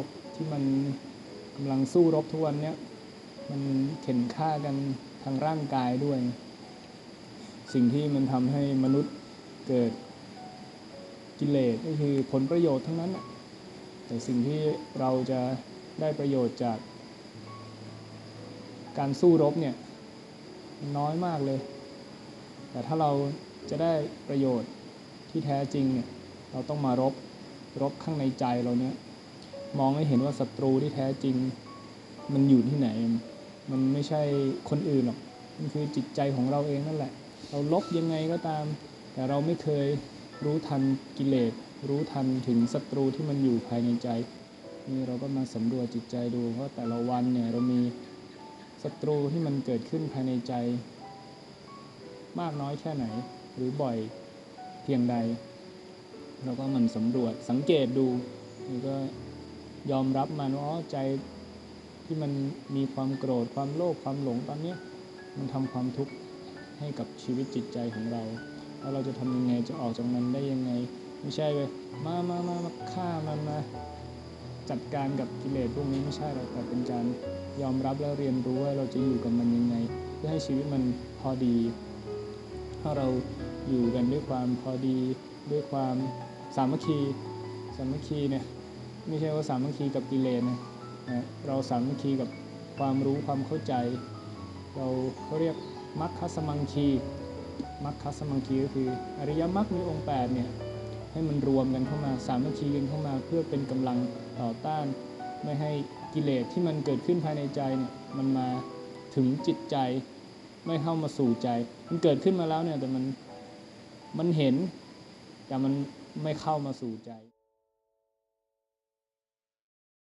กที่มันกำลังสู้รบทุกวันเนี้ยมันเข็นฆ่ากันทางร่างกายด้วย สิ่งที่มันทำให้มนุษย์เกิดกิเลสก็คือผลประโยชน์ทั้งนั้นน่ะแต่สิ่งที่เราจะได้ประโยชน์จาก การสู้รบเนี่ยน้อยมากเลย แต่ถ้าเราจะได้ประโยชน์ที่แท้จริงเนี่ยเราต้องมารบรบข้างในใจเราเนี่ย มองให้เห็นว่าศัตรูที่แท้จริง มันอยู่ที่ไหน มันไม่ใช่คนอื่นหรอก มันคือจิตใจของเราเองนั่นแหละ เราลบยังไงก็ตาม แต่เราไม่เคยรู้ทันกิเลส รู้ทันถึงศัตรูที่มันอยู่ภายในใจ นี่เราก็มาสำรวจจิตใจดูว่าะแต่ละวันเนี่ยเรามีศัตรูที่มันเกิดขึ้นภายในใจ มากน้อยแค่ไหน หรือบ่อยเพียงใด เราก็มันสำรวจสังเกตดูแล้วก็ ยอมรับมันว่าใจที่มันมีความโกรธความโลภความหลงตอนนี้มันทำความทุกข์ให้กับชีวิตจิตใจของเราแล้วเราจะทำยังไงจะออกจากมันได้ยังไง ไม่ใช่เลยมามามามาฆ่ามันมาจัดการกับกิเลสพวกนี้ไม่ใช่หรอกแต่เป็นการยอมรับและเรียนรู้ว่าเราจะอยู่กับมันยังไง เพื่อให้ชีวิตมันพอดี ถ้าเราอยู่กันด้วยความพอดี ด้วยความสามัคคีสามัคคีเนี่ย ไม่ใช่ว่าสามัคคีกับกิเลสนะเราสามัคคีกับความรู้ความเข้าใจ เราเขาเรียกมัคคสมังคีมัคคสมังคีก็คืออริยมรรคมีองค์แปดเนี่ยให้มันรวมกันเข้ามาสามัคคีกันเข้ามาเพื่อเป็นกำลังต่อต้าน ไม่ให้กิเลสที่มันเกิดขึ้นภายในใจเนี่ยมันมาถึงจิตใจไม่เข้ามาสู่ใจ มันเกิดขึ้นมาแล้วเนี่ยแต่มันมันเห็นแต่มันไม่เข้ามาสู่ใจ